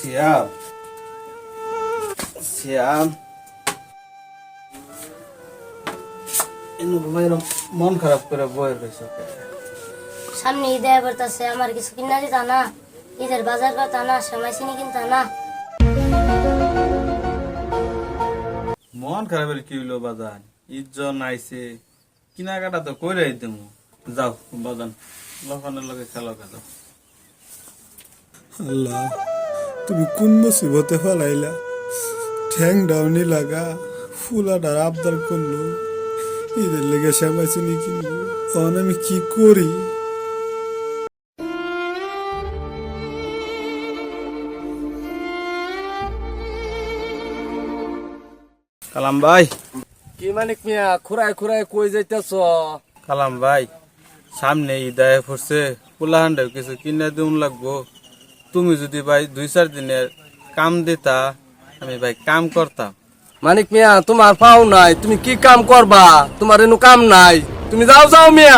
শ্যাম শ্যাম মন খারাপ করে বয়ে রয়েছে সামনে ঈদ এবারতাছে আমার কিছু কিনা দিতা না। ঈদের বাজার করতা না সময় চিনি কিনতা না। মন খারাপের কি হইল বাজান? ইজ্জন আইছে কিনাকাটা তো কইরে দেবো যাও বাজান লখানের লগে খেলো খেলো। আল্লাহ। তুমি কোন মুসিবতে ফেলাইলা? ঠ্যাং ডাউনি লাগা ফুলাটার আবদার করল। ঈদের লেগে শ্যামাই চিনি কিনবো তখন আমি কি করি? কালাম ভাই। কি মানিক মিয়া খুরায় খুরায় কই যাইতেছ? কালাম ভাই সামনে ঈদায় পড়ছে পোলাহান্ডের কিছু কিনে দিউন লাগবো। তুমি যদি ভাই দুই চার দিনের কাম দিতা, আমি ভাই কাম করতাম। মানিক মিয়া, তোমার পাও নাই, তুমি কি কাম করবা? তোমার এনু কাম নাই। তুমি যাও যাও মিয়া।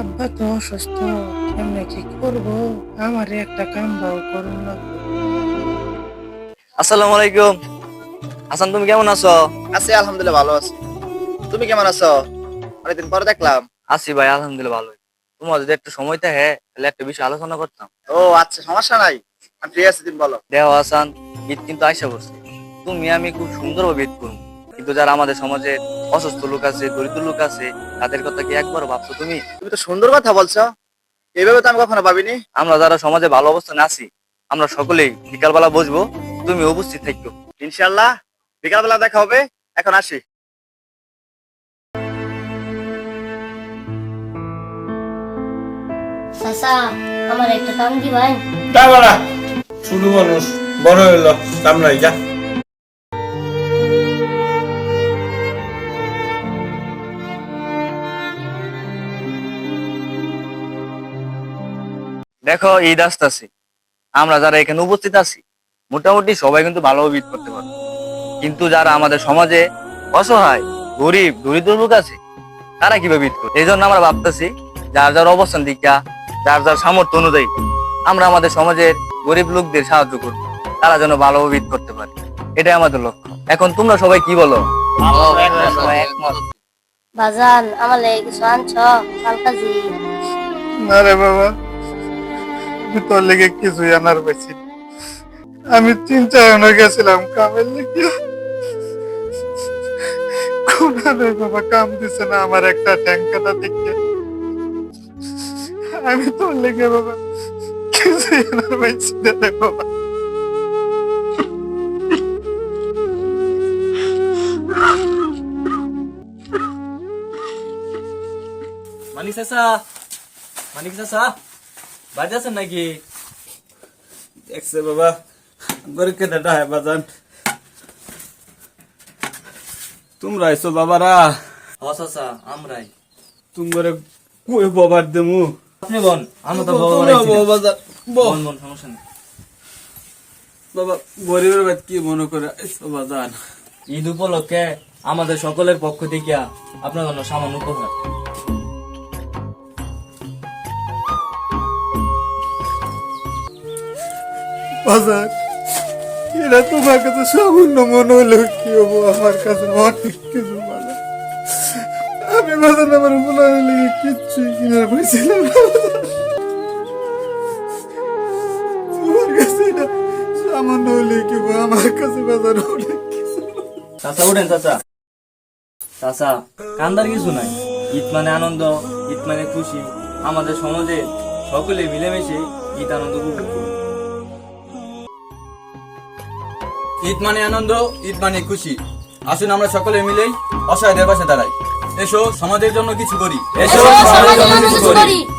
আব্বা তো অসুস্থ কেমনে কি করব? আমারে একটা কাম বাও করুন লাগবে আসসালামু আলাইকুম। হাসান তুমি কেমন আছো? আছি আলহামদুলিল্লাহ ভালো আছি। তুমি কেমন আছো? অনেকদিন পরে দেখলাম। আছি ভাই আলহামদুলিল্লাহ ভালো তোমার যদি একটু সময় থাকে তাহলে একটা বিষয় আলোচনা করতাম। ও আচ্ছা সমস্যা নাই। আমি ফ্রি আছি তুমি বলো। দেহ হাসান ঈদ কিন্তু আইসা পড়ছে তুমি আমি খুব সুন্দরভাবে ঈদ করব। কিন্তু যারা আমাদের সমাজে অসুস্থ লোক আছে দরিদ্র লোক আছে তাদের কথা কি একবার ভাবছ তুমি? তুমি তো সুন্দর কথা বলছো। এইভাবে তো আমি কখনো ভাবিনি। আমরা যারা সমাজে ভালো অবস্থানে আছি আমরা সকলেই বিকালবেলা বসবো তুমি উপস্থিত থাকো। ইনশাল্লাহ বিকালবেলা দেখা হবে। এখন আসি। চাচা আমার একটা কাম বাড়া। ছোট মানুষ বড় হইল কাম নাই যা। দেখো ঈদ আসতেছে। আমরা যারা এখানে উপস্থিত আছি মোটামুটি সবাই কিন্তু ভালোভাবে ঈদ করতে পারব। কিন্তু যারা আমাদের সমাজে অসহায় গরিব দরিদ্র লোক আছে তারা কীভাবে ঈদ করবে? এই জন্য আমরা ভাবতেছি যার যার অবস্থান দিকা যার যার সামর্থ্য অনুযায়ী আমরা আমাদের সমাজের গরিব লোকদের সাহায্য করব। তারা যেন ভালোভাবে ঈদ করতে পারে। এটাই আমাদের লক্ষ্য। এখন তোমরা সবাই কি বলো? বাজান আমার লেগে কিছু আনছ? কালকাজি। না রে বাবা। আমি তোর লেগে কিছুই আনার পাইছি আমি তিন চার আনার গেছিলাম কামের লেগে। বাবা কাম দিছে না আমার একটা ট্যাঙ্কাটা দেখে। আমি তোর লেগে বাবা কিছুই আনার পাইছি বাবা। মানিক চাচা মানিক চাচা। বাজে আছেন নাকি? দেখছে বাবা গরিব কেটে হয় বাজান। তোমরা আইসো বাবারা? আমরাই কই বাবার দেমু? আপনি বল আমরা তো বাজার বল। বল সমস্যা নেই। বাবা গরিবের বাদ কি মনে করে আইসো বাজান? ঈদ উপলক্ষে আমাদের সকলের পক্ষ থেকে আপনার জন্য সামান্য উপহার। বাজার। এটা তোমার কাছে সামান্য মনে হলেও কি হব? আমার কাছে অনেক কিছু বলে। আমি বাজার আমার বলার লেগে কিচ্ছুই কিনার পাইছিলাম। তোমার কাছে এটা সামান্য হলে কি হব? আমার কাছে বাজার অনেক কিছু চাচা, উঠেন চাচা। চাচা, কান্দার কিছু নাই। ঈদ মানে আনন্দ, ঈদ মানে খুশি। আমাদের সমাজে সকলে মিলেমিশে ঈদ আনন্দ উপভোগ করুন। ঈদ মানে আনন্দ, ঈদ মানে খুশি। আসুন আমরা সকলে মিলেই অসহায়দের পাশে দাঁড়াই। এসো, সমাজের জন্য কিছু করি। এসো, সমাজের জন্য কিছু করি।